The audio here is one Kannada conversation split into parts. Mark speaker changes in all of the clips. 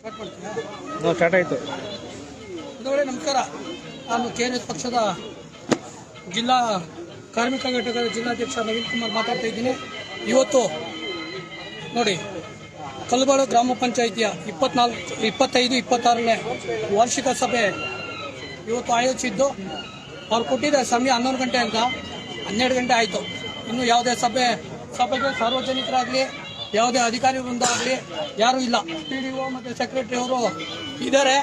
Speaker 1: ಸ್ಟಾರ್ಟ್
Speaker 2: ನಮಸ್ಕಾರ. ನಾನು ಕೆ ಪಕ್ಷದ ಜಿಲ್ಲಾ ಕಾರ್ಮಿಕ ಘಟಕದ ಜಿಲ್ಲಾಧ್ಯಕ್ಷ ನವೀನ್ ಕುಮಾರ್ ಮಾತಾಡ್ತಾ ಇದ್ದೀನಿ. ಇವತ್ತು ನೋಡಿ ಕಲ್ಬಾಳು ಗ್ರಾಮ ಪಂಚಾಯಿತಿಯ ಇಪ್ಪತ್ನಾಲ್ಕು, ಇಪ್ಪತ್ತೈದು, ಇಪ್ಪತ್ತಾರನೇ ವಾರ್ಷಿಕ ಸಭೆ ಇವತ್ತು ಆಯೋಜಿಸಿದ್ದು. ಅವ್ರು ಕೊಟ್ಟಿದ್ದ ಸಮಯ ಹನ್ನೊಂದು ಗಂಟೆ ಅಂತ, ಹನ್ನೆರಡು ಗಂಟೆ ಆಯಿತು. ಇನ್ನು ಯಾವುದೇ ಸಭೆ, ಸಭೆಗೆ ಸಾರ್ವಜನಿಕರಾಗಲಿ ಯಾವುದೇ ಅಧಿಕಾರಿ ಆಗಲಿ ಯಾರೂ ಇಲ್ಲ. ಪಿ ಡಿ ಒ ಮತ್ತು ಸೆಕ್ರೆಟರಿ ಅವರು ಇದ್ದಾರೆ.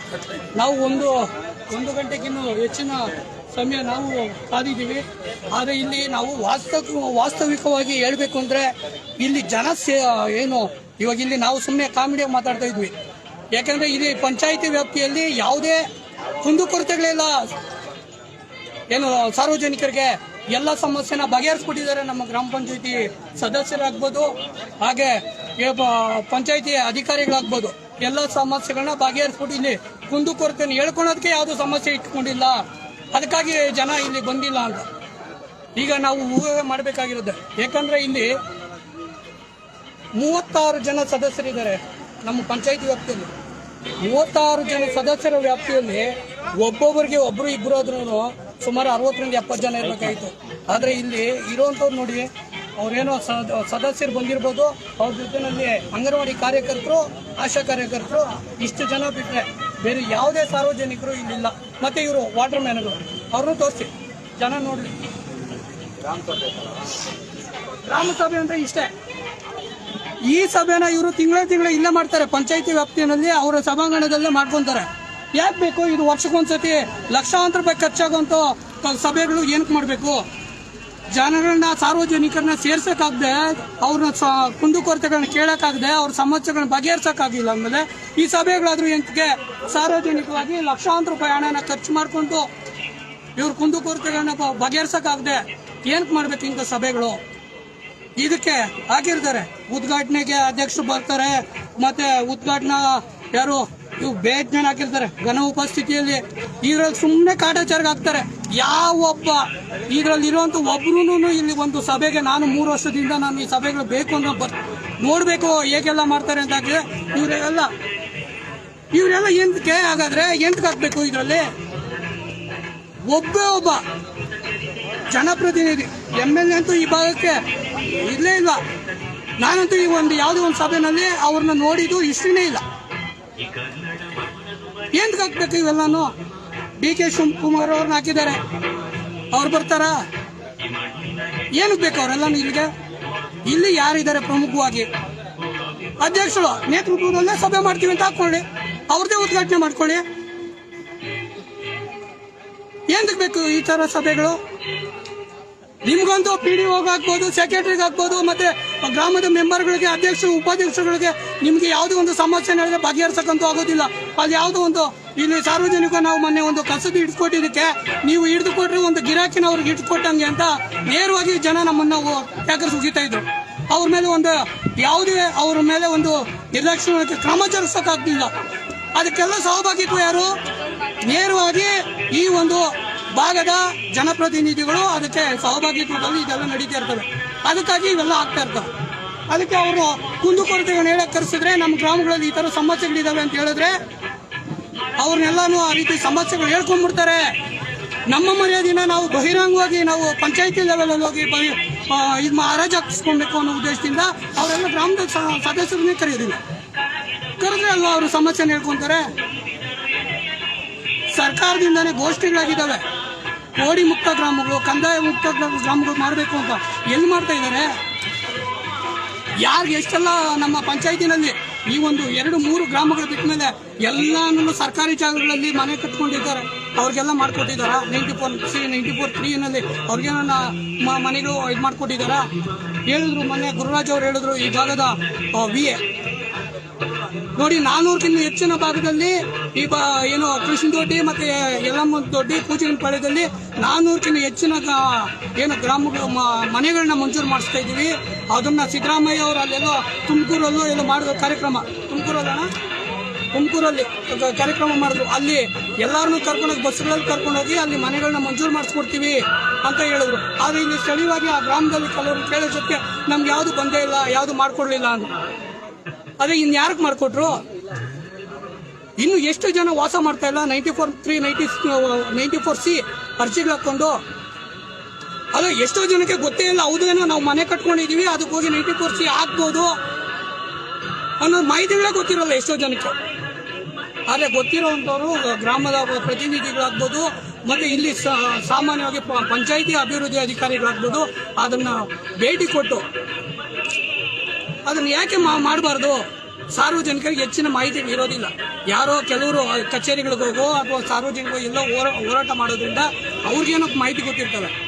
Speaker 2: ನಾವು ಒಂದು ಒಂದು ಗಂಟೆಗಿನ್ನೂ ಹೆಚ್ಚಿನ ಸಮಯ ನಾವು ಕಾದಿದ್ದೀವಿ ಆದರೆ ಇಲ್ಲಿ ನಾವು ವಾಸ್ತವ, ವಾಸ್ತವಿಕವಾಗಿ ಹೇಳಬೇಕು ಅಂದರೆ ಇಲ್ಲಿ ಜನ ಏನು, ಇವಾಗ ಇಲ್ಲಿ ನಾವು ಸುಮ್ಮನೆ ಕಾಮಿಡಿಯಾಗಿ ಮಾತಾಡ್ತಾ ಇದ್ವಿ. ಯಾಕಂದರೆ ಇಲ್ಲಿ ಪಂಚಾಯಿತಿ ವ್ಯಾಪ್ತಿಯಲ್ಲಿ ಯಾವುದೇ ಕುಂದುಕೊರತೆಗಳಿಲ್ಲ, ಏನು ಸಾರ್ವಜನಿಕರಿಗೆ ಎಲ್ಲ ಸಮಸ್ಯೆನ ಬಗೆಹರಿಸ್ಬಿಟ್ಟಿದ್ದಾರೆ ನಮ್ಮ ಗ್ರಾಮ ಪಂಚಾಯತಿ ಸದಸ್ಯರಾಗ್ಬೋದು, ಹಾಗೆ ಪಂಚಾಯತಿ ಅಧಿಕಾರಿಗಳಾಗ್ಬೋದು. ಎಲ್ಲ ಸಮಸ್ಯೆಗಳನ್ನ ಬಗೆಹರಿಸ್ಬಿಟ್ಟು ಇಲ್ಲಿ ಕುಂದುಕೊರತೆಯನ್ನು ಹೇಳ್ಕೊಳೋದಕ್ಕೆ ಯಾವುದು ಸಮಸ್ಯೆ ಇಟ್ಕೊಂಡಿಲ್ಲ. ಅದಕ್ಕಾಗಿ ಜನ ಇಲ್ಲಿ ಬಂದಿಲ್ಲ ಅಂತ. ಈಗ ನಾವು ಊಹೆ ಮಾಡಬೇಕಾಗಿರುತ್ತೆ ಯಾಕಂದ್ರೆ ಇಲ್ಲಿ ಮೂವತ್ತಾರು ಜನ ಸದಸ್ಯರಿದ್ದಾರೆ ನಮ್ಮ ಪಂಚಾಯತಿ ವ್ಯಾಪ್ತಿಯಲ್ಲಿ. ಮೂವತ್ತಾರು ಜನ ಸದಸ್ಯರ ವ್ಯಾಪ್ತಿಯಲ್ಲಿ ಒಬ್ಬೊಬ್ಬರಿಗೆ ಒಬ್ಬರು ಇಬ್ರು ಆದ್ರೂ ಸುಮಾರು ಅರವತ್ತರಿಂದ ಎಪ್ಪತ್ತು ಜನ ಇರಬೇಕಾಗಿತ್ತು. ಆದರೆ ಇಲ್ಲಿ ಇರುವಂಥವ್ರು ನೋಡಿ, ಅವರೇನೋ ಸದಸ್ಯರು ಬಂದಿರ್ಬೋದು, ಅವ್ರ ಜೊತೆನಲ್ಲಿ ಅಂಗನವಾಡಿ ಕಾರ್ಯಕರ್ತರು, ಆಶಾ ಕಾರ್ಯಕರ್ತರು, ಇಷ್ಟು ಜನ ಬಿಟ್ಟರೆ ಬೇರೆ ಯಾವುದೇ ಸಾರ್ವಜನಿಕರು ಇಲ್ಲಿಲ್ಲ. ಮತ್ತು ಇವರು ವಾಟರ್ ಮ್ಯಾನ್ಗಳು, ಅವ್ರನ್ನೂ ತೋರಿಸಿ, ಜನ ನೋಡಲಿ. ಗ್ರಾಮ ಸಭೆ ಅಂದರೆ ಇಷ್ಟೇ. ಈ ಸಭೆನ ಇವರು ತಿಂಗಳ ತಿಂಗಳ ಇಲ್ಲೇ ಮಾಡ್ತಾರೆ. ಪಂಚಾಯಿತಿ ವ್ಯಾಪ್ತಿಯಲ್ಲಿ ಅವರ ಸಭಾಂಗಣದಲ್ಲೇ ಮಾಡ್ಕೊಂತಾರೆ. ಯಾಕೆ ಬೇಕು? ಇದು ವರ್ಷಕ್ಕೊಂದ್ಸತಿ ಲಕ್ಷಾಂತರ ರೂಪಾಯಿ ಖರ್ಚಾಗುವಂತ ಕ- ಸಭೆಗಳು ಏನಕ್ಕೆ ಮಾಡಬೇಕು? ಜನಗಳನ್ನ, ಸಾರ್ವಜನಿಕರನ್ನ ಸೇರ್ಸೋಕ್ಕಾಗದೆ, ಅವ್ರನ್ನ ಸ ಕುಂದುಕೊರತೆಗಳನ್ನ ಕೇಳಕ್ಕಾಗದೆ, ಅವ್ರ ಸಮಸ್ಯೆಗಳನ್ನ ಬಗೆಹರಿಸೋಕ್ಕಾಗಿಲ್ಲ ಅಂದಮೇಲೆ ಈ ಸಭೆಗಳಾದರೂ ಎಂತಕ್ಕೆ ಸಾರ್ವಜನಿಕವಾಗಿ ಲಕ್ಷಾಂತರ ರೂಪಾಯಿ ಹಣನ ಖರ್ಚು ಮಾಡಿಕೊಂಡು ಇವ್ರ ಕುಂದುಕೊರತೆಗಳನ್ನ ಬಗೆಹರ್ಸಕ್ಕಾಗದೆ ಏನಕ್ಕೆ ಮಾಡ್ಬೇಕು ಇಂಥ ಸಭೆಗಳು? ಇದಕ್ಕೆ ಆಗಿರ್ತಾರೆ ಉದ್ಘಾಟನೆಗೆ ಅಧ್ಯಕ್ಷರು ಬರ್ತಾರೆ. ಮತ್ತೆ ಉದ್ಘಾಟನಾ ಯಾರು ಇವು ಬೇಜ್ ಹಾಕಿರ್ತಾರೆ. ಘನ ಉಪಸ್ಥಿತಿಯಲ್ಲಿ ಇದ್ರಲ್ಲಿ ಸುಮ್ಮನೆ ಕಾಟಾಚಾರಕ್ಕೆ ಹಾಕ್ತಾರೆ. ಯಾವೊಬ್ಬ ಇದ್ರಲ್ಲಿ ಇರುವಂತ ಒಬ್ರು ಇಲ್ಲಿ ಒಂದು ಸಭೆಗೆ ನಾನು ಮೂರು ವರ್ಷದಿಂದ ನಾನು ಈ ಸಭೆಗಳು ಬೇಕು ಅಂತ ಬರ್, ನೋಡ್ಬೇಕು ಹೇಗೆಲ್ಲ ಮಾಡ್ತಾರೆ ಅಂತ ಹಾಕಿದ್ರೆ ಇವರೆಲ್ಲ ಇವರೆಲ್ಲ ಎಂತಕ್ಕೆ ಹಾಗಾದ್ರೆ ಎಂತಕ್ಕೆ ಹಾಕ್ಬೇಕು ಇದರಲ್ಲಿ? ಒಬ್ಬೇ ಒಬ್ಬ ಜನಪ್ರತಿನಿಧಿ, ಎಂ ಎಲ್ ಎ ಅಂತೂ ಈ ಭಾಗಕ್ಕೆ ಇರಲೇ ಇಲ್ಲ. ನಾನಂತೂ ಈ ಒಂದು ಯಾವುದೋ ಒಂದು ಸಭೆನಲ್ಲಿ ಅವ್ರನ್ನ ನೋಡಿದ್ದು ಇಷ್ಟನೇ ಇಲ್ಲ. ಏನ್ ಹಾಕ್ಬೇಕು ಇವೆಲ್ಲಾನು? ಡಿ ಕೆ ಶಿವಕುಮಾರ್ ಅವ್ರನ್ನ ಹಾಕಿದ್ದಾರೆ. ಅವ್ರು ಬರ್ತಾರ? ಏನಕ್ಕೆ ಬೇಕು ಅವರೆಲ್ಲಾನು ಇಲ್ಲಿಗೆ? ಇಲ್ಲಿ ಯಾರಿದ್ದಾರೆ ಪ್ರಮುಖವಾಗಿ? ಅಧ್ಯಕ್ಷರು, ನೇತೃತ್ವದಲ್ಲೇ ಸಭೆ ಮಾಡ್ತೀವಿ ಅಂತ ಹಾಕೊಳ್ಳಿ ಅವ್ರದ್ದೇ ಉದ್ಘಾಟನೆ ಮಾಡ್ಕೊಳ್ಳಿ. ಏನಕ್ಕೆ ಬೇಕು ಈ ಥರ ಸಭೆಗಳು? ನಿಮ್ಗಂತೂ ಪಿ ಡಿ ಹಾಕ್ಬೋದು ಸೆಕ್ರೆಟರಿಗೆ ಹಾಕ್ಬೋದು, ಮತ್ತೆ ಗ್ರಾಮದ ಮೆಂಬರ್ಗಳಿಗೆ ಅಧ್ಯಕ್ಷರು, ಉಪಾಧ್ಯಕ್ಷರುಗಳಿಗೆ ನಿಮ್ಗೆ ಯಾವುದೋ ಒಂದು ಸಮಸ್ಯೆ ನಡೆದ್ರೆ ಬಗೆಹರಿಸಕ್ಕಂತೂ ಆಗೋದಿಲ್ಲ. ಅಲ್ಲಿ ಯಾವುದೋ ಒಂದು ಇಲ್ಲಿ ಸಾರ್ವಜನಿಕ ನಾವು ಮೊನ್ನೆ ಒಂದು ಕಸದ ಹಿಡ್ಕೊಟ್ಟಿದ್ದಕ್ಕೆ ನೀವು ಹಿಡಿದುಕೊಟ್ರೆ ಒಂದು ಗಿರಾಕಿನ ಅವ್ರಿಗೆ ಹಿಡ್ಕೊಟ್ಟಂಗೆ ಅಂತ ನೇರವಾಗಿ ಜನ ನಮ್ಮನ್ನ ಯಾಕಂದ್ರೆ ಸುಗಿತಾ ಇದ್ರು. ಅವ್ರ ಮೇಲೆ ಒಂದು ಯಾವುದೇ ಅವ್ರ ಮೇಲೆ ಒಂದು ನಿರ್ಲಕ್ಷ್ಯ ಕ್ರಮ ಜರುಗಿಸಕ್ಕಾಗ್ಲಿಲ್ಲ. ಅದಕ್ಕೆಲ್ಲ ಸಹಭಾಗಿತ್ವ ಯಾರು? ನೇರವಾಗಿ ಈ ಒಂದು ಭಾಗದ ಜನಪ್ರತಿನಿಧಿಗಳು ಅದಕ್ಕೆ ಸಹಭಾಗಿತ್ವದಲ್ಲಿ ಇದೆಲ್ಲ ನಡೀತಾ ಇರ್ತವೆ. ಅದಕ್ಕಾಗಿ ಇವೆಲ್ಲ ಆಗ್ತಾ ಇರ್ತವೆ. ಅದಕ್ಕೆ ಅವರು ಕುಂದುಕೊರತೆಗಳನ್ನ ಹೇಳಕ್ ಕರೆಸಿದ್ರೆ ನಮ್ಮ ಗ್ರಾಮಗಳಲ್ಲಿ ಈ ತರ ಸಮಸ್ಯೆಗಳಿದಾವೆ ಅಂತ ಹೇಳಿದ್ರೆ ಅವ್ರನ್ನೆಲ್ಲಾನು ಆ ರೀತಿ ಸಮಸ್ಯೆಗಳು ಹೇಳ್ಕೊಂಡ್ಬಿಡ್ತಾರೆ ನಮ್ಮ ಮರ್ಯಾದಿನ ನಾವು ಬಹಿರಂಗವಾಗಿ ನಾವು ಪಂಚಾಯತಿ ಲೆವೆಲಲ್ಲಿ ಹೋಗಿ ಬಹಿ ಇದು ಹಾಕಿಸ್ಕೊಳ್ಬೇಕು ಅನ್ನೋ ಉದ್ದೇಶದಿಂದ ಅವರೆಲ್ಲ ಗ್ರಾಮದ ಸದಸ್ಯರನ್ನೇ ಕರೆಯೋದಿಲ್ಲ. ಕರೆದ್ರೆ ಅಲ್ವಾ ಅವರು ಸಮಸ್ಯೆನ ಹೇಳ್ಕೊತಾರೆ. ಸರ್ಕಾರದಿಂದಾನೇ ಗೋಷ್ಠಿಗಳಾಗಿದ್ದಾವೆ ಕೋಡಿ ಮುಕ್ತ ಗ್ರಾಮಗಳು ಕಂದಾಯ ಮುಕ್ತ ಗ್ರಾಮ- ಗ್ರಾಮಗಳು ಮಾಡಬೇಕು ಅಂತ ಎಲ್ಲಿ ಮಾಡ್ತಾ ಇದ್ದಾರೆ? ಯಾರಿಗೆ ಎಷ್ಟೆಲ್ಲ ನಮ್ಮ ಪಂಚಾಯತಿನಲ್ಲಿ ಈ ಒಂದು ಎರಡು, ಮೂರು ಗ್ರಾಮಗಳು ಬಿಟ್ಟ ಮೇಲೆ ಎಲ್ಲಾನು ಸರ್ಕಾರಿ ಜಾಗಗಳಲ್ಲಿ ಮನೆ ಕಟ್ಕೊಂಡಿದ್ದಾರೆ. ಅವ್ರಿಗೆಲ್ಲ ಮಾಡ್ಕೊಟ್ಟಿದ್ದಾರ? Ninety four C ninety four ತ್ರೀನಲ್ಲಿ ಅವ್ರಿಗೇನ ಮನೆಗಳು ಇದು ಮಾಡ್ಕೊಟ್ಟಿದ್ದಾರ? ಹೇಳಿದ್ರು ಮೊನ್ನೆ ಗುರುರಾಜ್ ಅವ್ರು ಹೇಳಿದ್ರು ಈ ಜಾಗದ ವಿ ಎ ನೋಡಿ, ನಾನೂರಕ್ಕಿಂತ ಹೆಚ್ಚಿನ ಭಾಗದಲ್ಲಿ ಈ ಏನು ಕೃಷ್ಣ ದೊಡ್ಡಿ ಮತ್ತೆ ಎಲ್ಲಮ್ಮ ದೊಡ್ಡಿ ಪೂಜೆನ ಪಾಳ್ಯದಲ್ಲಿ ನಾನೂರಕ್ಕಿಂತ ಹೆಚ್ಚಿನ ಏನು ಗ್ರಾಮಗಳು ಮ- ಮನೆಗಳನ್ನ ಮಂಜೂರು ಮಾಡಿಸ್ತಾ ಇದ್ದೀವಿ. ಅದನ್ನ ಸಿದ್ದರಾಮಯ್ಯ ಅವರು ಅಲ್ಲೆಲ್ಲೋ ತುಮಕೂರಲ್ಲೂ ಏನು ಮಾಡಿದ ಕಾರ್ಯಕ್ರಮ. ತುಮಕೂರಲ್ಲ ತುಮಕೂರಲ್ಲಿ ಕಾರ್ಯಕ್ರಮ ಮಾಡಿದ್ರು. ಅಲ್ಲಿ ಎಲ್ಲಾರನ್ನೂ ಕರ್ಕೊಂಡೋಗಿ, ಬಸ್ಗಳಲ್ಲಿ ಕರ್ಕೊಂಡೋಗಿ ಅಲ್ಲಿ ಮನೆಗಳನ್ನ ಮಂಜೂರು ಮಾಡಿಸ್ಕೊಡ್ತೀವಿ ಅಂತ ಹೇಳಿದ್ರು. ಆದರೆ ಇಲ್ಲಿ ಸ್ಥಳೀಯವಾಗಿ ಆ ಗ್ರಾಮದಲ್ಲಿ ಕೆಲವರು ಕೇಳೋ ಜೊತೆ ನಮ್ಗೆ ಯಾವುದು ಬಂದೇ ಇಲ್ಲ, ಯಾವುದು ಮಾಡಿಕೊಡ್ಲಿಲ್ಲ ಅಂತ. ಅದೇ ಇನ್ ಯಾರಿಗೆ ಮಾಡಿಕೊಟ್ರು? ಇನ್ನು ಎಷ್ಟು ಜನ ವಾಸ ಮಾಡ್ತಾ ಇಲ್ಲ? Ninety four three ninety ninety four C ಅರ್ಜಿಗಳು ಹಾಕೊಂಡು ಅಲ್ಲ, ಎಷ್ಟೋ ಜನಕ್ಕೆ ಗೊತ್ತೇ ಇಲ್ಲ. ಹೌದೇನೋ ನಾವು ಮನೆ ಕಟ್ಕೊಂಡಿದೀವಿ, ಅದಕ್ಕೆ ಹೋಗಿ ನೈಂಟಿ ಫೋರ್ ಸಿ ಹಾಕ್ಬೋದು. ಅನ್ನೋ ಮಾಹಿತಿಗಳೇ ಗೊತ್ತಿರಲ್ಲ ಎಷ್ಟೋ ಜನಕ್ಕೆ. ಆದರೆ ಗೊತ್ತಿರೋವಂಥವ್ರು ಗ್ರಾಮದ ಪ್ರತಿನಿಧಿಗಳಾಗ್ಬೋದು, ಮತ್ತೆ ಇಲ್ಲಿ ಸಾಮಾನ್ಯವಾಗಿ ಪಂಚಾಯಿತಿ ಅಭಿವೃದ್ಧಿ ಅಧಿಕಾರಿಗಳಾಗ್ಬೋದು, ಅದನ್ನ ಭೇಟಿ ಕೊಟ್ಟು ಅದನ್ನ ಯಾಕೆ ಮಾಡಬಾರ್ದು? ಸಾರ್ವಜನಿಕರಿಗೆ ಹೆಚ್ಚಿನ ಮಾಹಿತಿ ಇರೋದಿಲ್ಲ. ಯಾರೋ ಕೆಲವರು ಕಚೇರಿಗಳಿಗೆ ಹೋಗೋ ಅಥವಾ ಸಾರ್ವಜನಿಕರು ಎಲ್ಲೋ ಹೋರಾ- ಹೋರಾಟ ಮಾಡೋದ್ರಿಂದ ಅವ್ರಿಗೇನೋ ಮಾಹಿತಿ ಗೊತ್ತಿರ್ತವೆ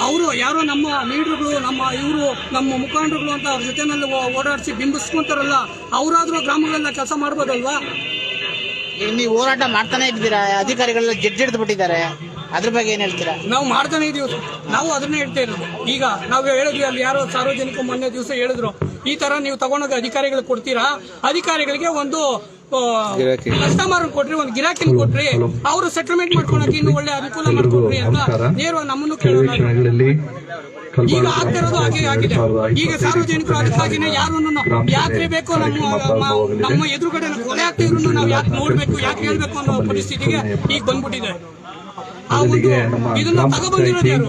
Speaker 2: ಅವರು ಯಾರೋ ನಮ್ಮ ಲೀಡರ್ಗಳು, ನಮ್ಮ ಇವರು, ನಮ್ಮ ಮುಖಂಡರುಗಳು ಅಂತ ಅವ್ರ ಜೊತೆನಲ್ಲಿ ಓಡಾಡಿಸಿ ಬಿಂಬಿಸ್ಕೊಂತಾರಲ್ಲ, ಅವರಾದರೂ ಗ್ರಾಮಗಳೆಲ್ಲ ಕೆಲಸ ಮಾಡ್ಬೋದಲ್ವಾ?
Speaker 1: ನೀವು ಹೋರಾಟ ಮಾಡ್ತಾನೆ ಇದ್ದೀರಾ? ಅಧಿಕಾರಿಗಳೆಲ್ಲ ಜಡ್ಜಿಡ್ದು ಬಿಟ್ಟಿದ್ದಾರೆ. ಅದ್ರ ಬಗ್ಗೆ ಏನ್ ಹೇಳ್ತೀರಾ?
Speaker 2: ನಾವು ಮಾಡ್ತಾನೆ ಇದೀವಿ ನಾವು ಅದನ್ನೇ ಹೇಳ್ತಾ ಇರೋದು. ಈಗ ನಾವು ಹೇಳಿದ್ವಿ ಅಲ್ಲಿ ಯಾರೋ ಸಾರ್ವಜನಿಕ ಮೊನ್ನೆ ದಿವಸ ಹೇಳಿದ್ರು ಈ ತರ ನೀವು ತಗೊಂಡೋಗಿ ಅಧಿಕಾರಿಗಳಿಗೆ ಕೊಡ್ತೀರಾ? ಅಧಿಕಾರಿಗಳಿಗೆ ಒಂದು ಕಸ್ಟಮರ್ ಕೊಟ್ರಿ ಒಂದು ಗಿರಾಕಿನ ಕೊಟ್ರಿ ಅವರು ಸೆಟಲ್ಮೆಂಟ್ ಮಾಡ್ಕೊಳಕ್ಕೆ ಇನ್ನು ಒಳ್ಳೆ ಅನುಕೂಲ ಮಾಡ್ಕೊಡ್ರಿ ಅಂತ ನೇರವಾಗಿ ನಮ್ಮನ್ನು ಕೇಳೋಣ. ಈಗ ಆಗ್ತಿರೋದು ಹಾಗೆ ಆಗಿದೆ. ಈಗ ಸಾರ್ವಜನಿಕರು ಅದಕ್ಕಾಗಿನೇ ಯಾರನ್ನು ಯಾತ್ರೆ ಬೇಕು ನಮ್ಮ ನಮ್ಮ- ನಮ್ಮ ಎದುರುಗಡೆ ಕೊಲೆ ಆಗ್ತಿದ್ರು ನಾವು ಯಾಕೆ ನೋಡ್ಬೇಕು ಯಾಕೆ ಹೇಳ್ಬೇಕು ಅನ್ನೋ ಪರಿಸ್ಥಿತಿಗೆ ಈಗ ಬಂದ್ಬಿಟ್ಟಿದೆ. ಒಂದು ಇದನ್ನ ತಗೊಬಂದಿರೋದು ಯಾರು?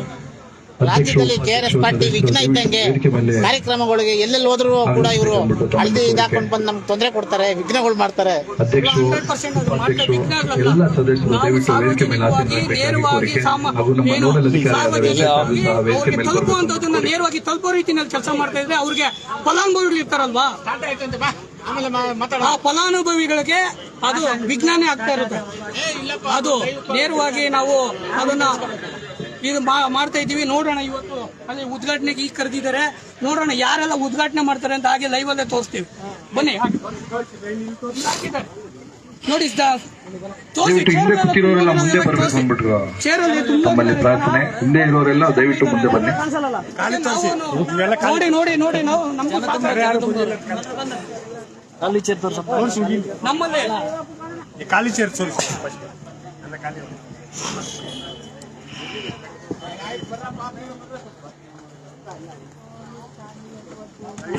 Speaker 1: ರಾಜ್ಯದಲ್ಲಿ ಜೆಆರ್ಎಸ್ ಪಾರ್ಟಿ ವಿಘ್ನ ಇದ್ದಂಗೆ ಕಾರ್ಯಕ್ರಮಗಳಿಗೆ ಎಲ್ಲೆಲ್ಲಿ ಹೋದ್ರು ಕೂಡ ಇವರು ಹಳದಿ ಇದಾಕೊಂಡು ಬಂದು ನಮ್ಗೆ ತೊಂದರೆ ಕೊಡ್ತಾರೆ ವಿಘ್ನಗಳು ಮಾಡ್ತಾರೆ.
Speaker 3: ಅಧ್ಯಕ್ಷರು
Speaker 2: 100% ಅದು ಮಾಡ್ತಾ
Speaker 3: ಅಧ್ಯಕ್ಷರು
Speaker 2: ವಿಘ್ನ ಆಗಲ್ಲ.
Speaker 3: ಎಲ್ಲ ಸದಸ್ಯರು
Speaker 2: ನಾವು
Speaker 3: ವೇದಿಕೆ ಮೇಲೆ
Speaker 2: ಸಾರ್ವಜನಿಕವಾಗಿ
Speaker 3: ಹಾಜರಾಗಬೇಕಾಗಿ
Speaker 2: ನೇರವಾಗಿ ತಲುಪೋ ರೀತಿಯಲ್ಲಿ ಕೆಲಸ ಮಾಡ್ತಾ ಇದ್ರೆ ಅವ್ರಿಗೆ ಫಲಾನುಭವಿಗಳು ಇರ್ತಾರಲ್ವಾ? ಆ ಫಲಾನುಭವಿಗಳಿಗೆ ಅದು ವಿಜ್ಞಾನ ಆಗ್ತಾ ಇರುತ್ತೆ. ಅದು ನೇರವಾಗಿ ನಾವು ಅದನ್ನ ಇದು ಮಾಡ್ತಾ ಇದ್ದೀವಿ. ನೋಡೋಣ ಇವತ್ತು ಅಲ್ಲಿ ಉದ್ಘಾಟನೆಗೆ ಈಗ ಕರೆದಿದ್ದಾರೆ. ನೋಡೋಣ ಯಾರೆಲ್ಲ ಉದ್ಘಾಟನೆ ಮಾಡ್ತಾರೆ ಅಂತ ಹಾಗೆ ಲೈವ್ ಅಲ್ಲೇ ತೋರಿಸ್ತೀವಿ. ಬನ್ನಿ. ನೋಡಿ
Speaker 3: ಪ್ರಾರ್ಥನೆ. ಹಿಂದೆ ಇರೋರೆಲ್ಲ ದಯವಿಟ್ಟು ಮುಂದೆ ಬನ್ನಿ.
Speaker 2: ನೋಡಿ ನೋಡಿ ನೋಡಿ ನಾವು ನಮ್ಗೂ
Speaker 4: ಖಾಲಿ ಚೇರ್ ತೋರಿಸಪ್ಪ
Speaker 2: ನಮ್ಮಲ್ಲೇ.
Speaker 5: ಖಾಲಿ ಚೇರ್ ತೋರಿಸಿ. ಎಲ್ಲ ಖಾಲಿ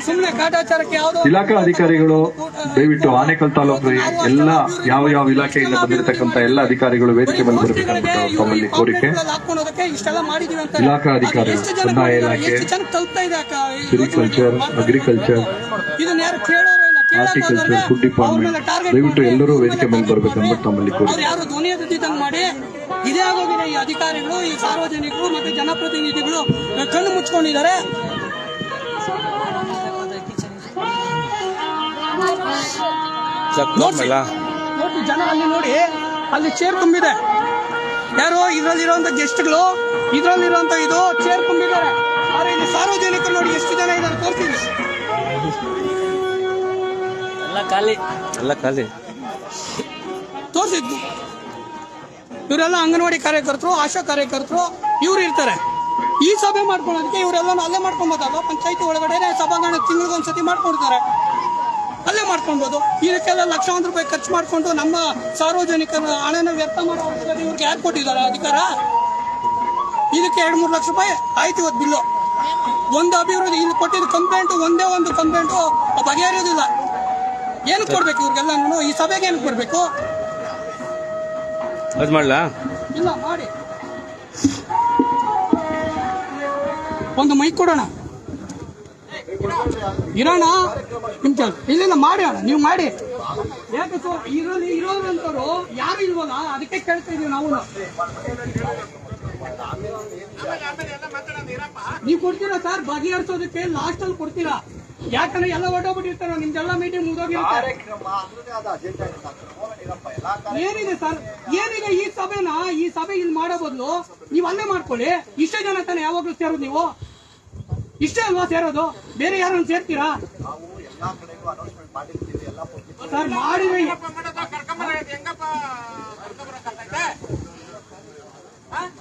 Speaker 2: ಸುಮ್ಮನೆ ಕಾಟಾಚಾರಕ್ಕೆ ಯಾವುದೋ
Speaker 3: ಇಲಾಖಾ ಅಧಿಕಾರಿಗಳು ದಯವಿಟ್ಟು ಆನೇಕಲ್ ತಾಲೂಕು ಎಲ್ಲ ಯಾವ ಯಾವ ಇಲಾಖೆಯಿಂದ ಬಂದಿರತಕ್ಕಂತ ಎಲ್ಲ ಅಧಿಕಾರಿಗಳು ವೇದಿಕೆ ಮೇಲೆ ಬರಬೇಕಂತ ತಮ್ಮಲ್ಲಿ ಕೋರಿಕೆ.
Speaker 2: ಇಷ್ಟೆಲ್ಲ ಮಾಡಿದೀವಿ ಅಂತ.
Speaker 3: ಇಲಾಖಾ ಅಧಿಕಾರಿಗಳು,
Speaker 2: ಎಷ್ಟು ಜನ
Speaker 3: ಕಂದಾಯ? ಇಲಾಖೆ,
Speaker 2: ಎಷ್ಟು ಜನ ತಲುಪ್ತಾ ಇದೆ ಅಕ್ಕ?
Speaker 3: ಸಿರಿಕಲ್ಚರ್ ಅಗ್ರಿಕಲ್ಚರ್
Speaker 2: ಇದನ್ನ ಯಾರು
Speaker 3: ಹಾರ್ಟಿಕಲ್ಚರ್ ಫುಡ್ ಡಿಪಾರ್ಟ್ಮೆಂಟ್ ದಯವಿಟ್ಟು ಎಲ್ಲರೂ ವೇದಿಕೆ ಮೇಲೆ
Speaker 2: ಬರಬೇಕು
Speaker 3: ಬರ್ಬೇಕಂದ್ಬಿಟ್ಟು ತಮ್ಮಲ್ಲಿ
Speaker 2: ಕೋರಿ ಯಾರು ಧ್ವನಿ ಎದ್ದಿದ್ದಂಗೆ ಮಾಡಿ ಇದೇ ಆಗೋಗಿದೆ ಈ ಅಧಿಕಾರಿಗಳು ಈ ಸಾರ್ವಜನಿಕರು ಮತ್ತೆ ಜನಪ್ರತಿನಿಧಿಗಳು. ಕಣ್ಣು ಮುಚ್ಕೊಂಡಿದ್ದಾರೆ. ನೋಡಿ ಜನ ಅಲ್ಲಿ ನೋಡಿ ಅಲ್ಲಿ ಚೇರ್ ತುಂಬಿದೆ. ಯಾರು? ಇದ್ರಲ್ಲಿರುವಂತ ಗೆಸ್ಟ್ಗಳು ಇದ್ರಲ್ಲಿರುವಂತ ಇದು ಚೇರ್ ತುಂಬಿದ್ದಾರೆ. ಆದ್ರೆ ಇಲ್ಲಿ ಸಾರ್ವಜನಿಕರು ನೋಡಿ ಎಷ್ಟು ಜನ ಇದ್ದಾರೆ ತೋರಿಸ್ತೀವಿ
Speaker 4: ಎಲ್ಲ ಖಾಲಿ. ಎಲ್ಲ ಖಾಲಿ.
Speaker 2: ತೋರಿಸಿದ್ದು ಇವರೆಲ್ಲ ಅಂಗನವಾಡಿ ಕಾರ್ಯಕರ್ತರು ಆಶಾ ಕಾರ್ಯಕರ್ತರು ಇವ್ರು ಇರ್ತಾರೆ. ಈ ಸಭೆ ಮಾಡ್ಕೊಳ್ಳೋದಕ್ಕೆ ಇವರೆಲ್ಲ ಅಲ್ಲೇ ಮಾಡ್ಕೊಬೋದಲ್ಲ ಪಂಚಾಯತಿ ಒಳಗಡೆ ಸಭಾಂಗಣ ತಿಂಗಳಿಗೊಂದ್ಸತಿ ಮಾಡ್ಕೊಡ್ತಾರೆ ಅಲ್ಲೇ ಮಾಡ್ಕೊಬೋದು ಇದಕ್ಕೆಲ್ಲ ಲಕ್ಷಾಂತರ ರೂಪಾಯಿ ಖರ್ಚು ಮಾಡಿಕೊಂಡು ನಮ್ಮ ಸಾರ್ವಜನಿಕರ ಹಣನ ವ್ಯರ್ಥ ಮಾಡೋ ಇವ್ರಿಗೆ ಯಾರು ಕೊಟ್ಟಿದ್ದಾರೆ ಅಧಿಕಾರ? ಇದಕ್ಕೆ ಎರಡು ಮೂರು ಲಕ್ಷ ರೂಪಾಯಿ ಆಯ್ತು ಇವತ್ತು ಬಿಲ್ಲು. ಒಂದು ಅಭಿವೃದ್ಧಿ ಇಲ್ಲಿ ಕೊಟ್ಟಿದ್ದು ಕಂಪ್ಲೇಂಟು ಒಂದೇ ಒಂದು ಕಂಪ್ಲೇಂಟು ಬಗೆಹರಿಯೋದಿಲ್ಲ. ಏನಕ್ಕೆ ಕೊಡ್ಬೇಕು ಇವ್ರಿಗೆಲ್ಲ ಈ ಸಭೆಗೆ ಏನಕ್ಕೆ ಕೊಡ್ಬೇಕು?
Speaker 4: ಅದು ಮಾಡ್ಲಾ?
Speaker 2: ಇಲ್ಲ ಮಾಡಿ. ಒಂದು ಮೈಕ್ ಕೊಡೋಣ. ಇರೋಣ? ನಿಮ್ಗೆ ಇಲ್ಲಿಂದ ಮಾಡಿ ಅಣ್ಣ ನೀವು ಮಾಡಿ. ಯಾಕೆ ಸರ್? ಇರೋಲಿ ಇರೋರಂತವ್ರು ಯಾರು ಇಲ್ವಲ್ಲ? ಅದಕ್ಕೆ ಕೇಳ್ತಾ ಇದೀವಿ ನಾವು. ನೀವು ಕೊಡ್ತೀರಾ ಸರ್? ಬಗೆಹರಿಸೋದಕ್ಕೆ ಲಾಸ್ಟ್ ಅಲ್ಲಿ ಕೊಡ್ತೀರಾ? ಯಾಕಂದ್ರೆ ಎಲ್ಲ ಹೊಟ್ಟೋಗ್ಬಿಟ್ಟಿರ್ತಾರ ನಿಮ್ದೆಲ್ಲ ಮೀಟಿಂಗ್ ಮುಗಿದೋಗಿರ್ತಾರೆ ಏನಿದೆ ಸರ್? ಏನಿದೆ ಈ ಸಭೆನ? ಈ ಸಭೆ ಇಲ್ಲಿ ಮಾಡೋ ಬದಲು ನೀವು ಅಲ್ಲೇ ಮಾಡ್ಕೊಳ್ಳಿ. ಇಷ್ಟೇ ಜನ ತಾನೆ ಯಾವಾಗ್ಲೂ ಸೇರೋದು ನೀವು? ಇಷ್ಟೇ ಅಲ್ವಾ ಸೇರೋದು? ಬೇರೆ ಯಾರನ್ನು ಸೇರ್ತೀರಾ? ಸರ್ ಮಾಡಿದ್ರೆ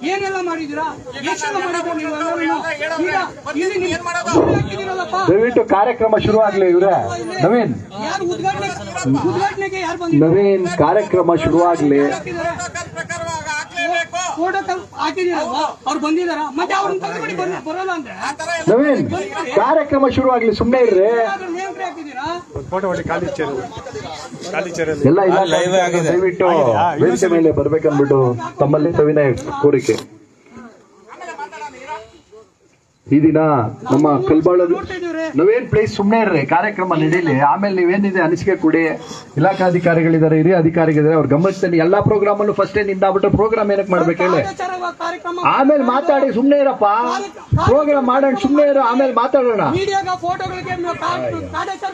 Speaker 2: ಏನೆಲ್ಲ ಎಷ್ಟೆಲ್ಲ ಮಾಡಿದ್ರ
Speaker 3: ದಯವಿಟ್ಟು ಕಾರ್ಯಕ್ರಮ ಶುರು ಆಗ್ಲಿ ಇವ್ರೆ. ನವೀನ್.
Speaker 2: ಯಾರು ಉದ್ಘಾಟನೆ ಉದ್ಘಾಟನೆಗೆ ಯಾರು
Speaker 3: ನವೀನ್ ಕಾರ್ಯಕ್ರಮ ಶುರು ಆಗ್ಲಿ.
Speaker 2: ಅವ್ರು ಬಂದಿದಾರ ಮತ್ತೆ ಅವ್ರನ್ನ ಬರಲ್ಲ ಅಂದ್ರೆ?
Speaker 3: ನವೀನ್ ಕಾರ್ಯಕ್ರಮ ಶುರು ಆಗ್ಲಿ ಸುಮ್ಮನೆ ಇರ್ರಿ
Speaker 2: ಏನಾದ್ರೂ ನೇಮ್ರೆ ಹಾಕಿದ್ದೀರಾ
Speaker 5: ಒಂದು ಫೋಟೋ ಹೊಡಿ ಖಾಲಿ ಚೇರ್ ಖಾಲಿ ಚೇರಲ್ಲಿ
Speaker 3: ಎಲ್ಲ ಇಲಾಖೆ ದಯವಿಟ್ಟು ವೇದಿಕೆ ಮೇಲೆ ಬರ್ಬೇಕನ್ಬಿಟ್ಟು ತಮ್ಮಲ್ಲಿ ಸವಿನಯ ಕೋರಿಕೆ. ಈ ದಿನ ನಮ್ಮ ಕಲ್ಬಾಳದ ನಾವೇನ್ ಪ್ಲೇಸ್ ಸುಮ್ಮನೆ ಇರ್ರಿ ಕಾರ್ಯಕ್ರಮ ನಡೀಲಿ. ಆಮೇಲೆ ನೀವೇನಿದೆ ಅನಿಸಿಕೆ ಕೊಡಿ. ಇಲಾಖಾಧಿಕಾರಿಗಳಿದ್ದಾರೆ ಹಿರಿಯ ಅಧಿಕಾರಿಗಳಿದ್ದಾರೆ ಅವ್ರು ಗಮನಿಸ್ತೀನಿ ಎಲ್ಲಾ ಪ್ರೋಗ್ರಾಮ್ ಅಲ್ಲೂ ಫಸ್ಟ್ ನಿಂದಾಗ್ಬಿಟ್ಟು ಪ್ರೋಗ್ರಾಮ್ ಏನಕ್ಕೆ ಮಾಡ್ಬೇಕು ಹೇಳಿ? ಆಮೇಲೆ ಮಾತಾಡಿ ಸುಮ್ಮನೆ ಇರಪ್ಪ. ಪ್ರೋಗ್ರಾಮ್ ಮಾಡೋಣ ಸುಮ್ಮನೆ ಇರೋ ಆಮೇಲೆ ಮಾತಾಡೋಣ.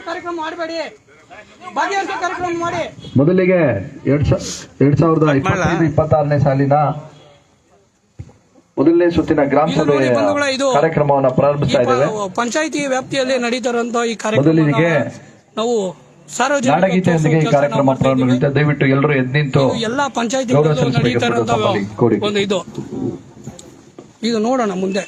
Speaker 2: ಕಾರ್ಯಕ್ರಮ ಮಾಡಬೇಡಿ. ಬಗೆಹರಿಸೋ ಕಾರ್ಯಕ್ರಮ ಮಾಡಿ.
Speaker 3: ಮೊದಲಿಗೆ ಎರಡ್ ಸಾವಿರದ ಇಪ್ಪತ್ತೈದು ಇಪ್ಪತ್ತಾರನೇ ಸಾಲಿನ ಮೊದಲನೇ ಸುತ್ತಿನ ಗ್ರಾಮ ಸಭೆ ಕಾರ್ಯಕ್ರಮವನ್ನು ಪ್ರಾರಂಭಿಸ್ತಾ ಇದ್ದೇವೆ.
Speaker 2: ಪಂಚಾಯಿತಿ ವ್ಯಾಪ್ತಿಯಲ್ಲಿ ನಡೀತಾರಂತ ಈ ಕಾರ್ಯಕ್ರಮ ನಾವು ಸಾರ್ವಜನಿಕ
Speaker 3: ನಾಡಗೀತೆಯೊಂದಿಗೆ ಈ ಕಾರ್ಯಕ್ರಮ ದಯವಿಟ್ಟು ಎಲ್ಲರೂ ಎದ್ದು ನಿಂತು
Speaker 2: ಎಲ್ಲಾ ಪಂಚಾಯತಿ ಒಂದು ಇದು. ಇದು ನೋಡೋಣ ಮುಂದೆ.